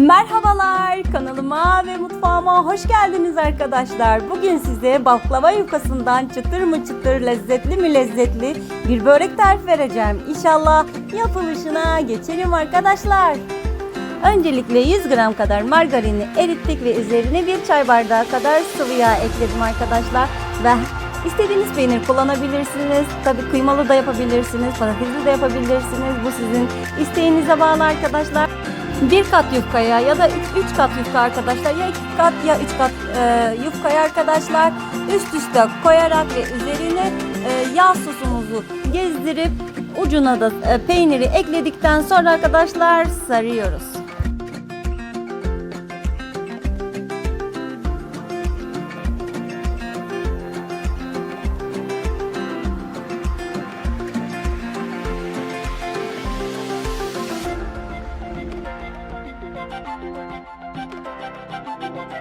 Merhabalar kanalıma ve mutfağıma hoş geldiniz arkadaşlar. Bugün size baklava yufkasından çıtır mı çıtır lezzetli mi lezzetli bir börek tarifi vereceğim. İnşallah yapılışına geçelim arkadaşlar. Öncelikle 100 gram kadar margarini erittik ve üzerine bir çay bardağı kadar sıvı yağ ekledim arkadaşlar. Ve istediğiniz peynir kullanabilirsiniz. Tabii kıymalı da yapabilirsiniz, patatesli de yapabilirsiniz. Bu sizin isteğinize bağlı arkadaşlar. Bir kat yufkaya ya da üç, üç kat yufka arkadaşlar ya iki kat ya üç kat e, yufkaya arkadaşlar üst üste koyarak ve üzerine e, yağ sosumuzu gezdirip ucuna da e, peyniri ekledikten sonra arkadaşlar sarıyoruz. Thank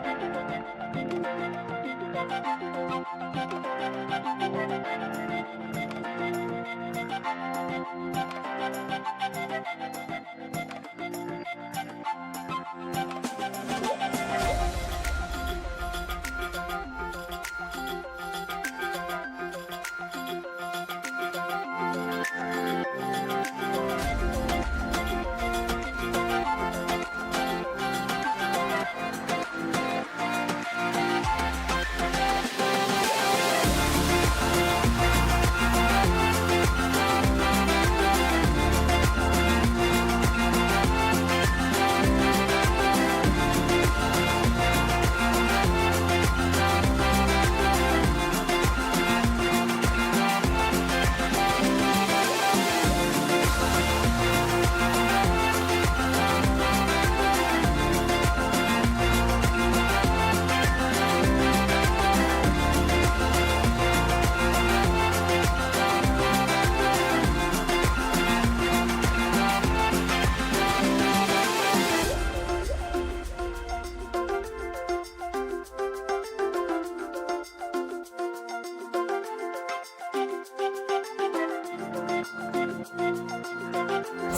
you.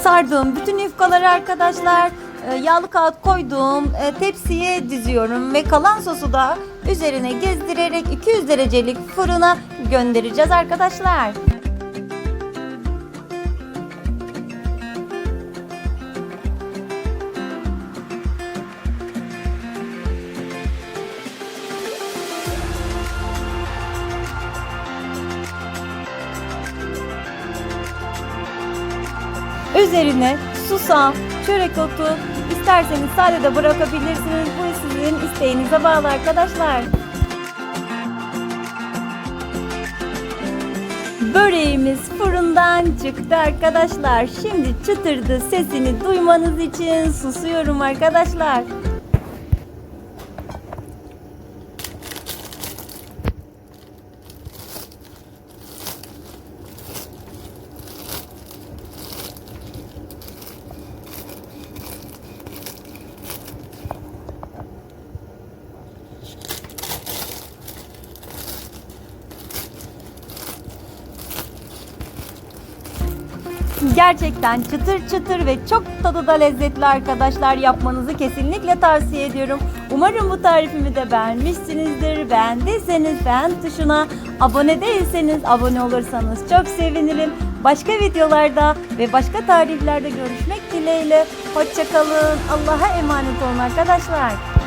Sardığım bütün yufkaları arkadaşlar e, yağlı kağıt koyduğum e, tepsiye diziyorum ve kalan sosu da üzerine gezdirerek 200 derecelik fırına göndereceğiz arkadaşlar. Üzerine susam, çörek otu, isterseniz sade de bırakabilirsiniz. Bu sizin isteğinize bağlı arkadaşlar. Böreğimiz fırından çıktı arkadaşlar. Şimdi çıtırdı sesini duymanız için susuyorum arkadaşlar. Gerçekten çıtır çıtır ve çok tadı da lezzetli arkadaşlar yapmanızı kesinlikle tavsiye ediyorum. Umarım bu tarifimi de beğenmişsinizdir. Beğendiyseniz beğen tuşuna abone değilseniz abone olursanız çok sevinirim. Başka videolarda ve başka tariflerde görüşmek dileğiyle. Hoşçakalın. Allah'a emanet olun arkadaşlar.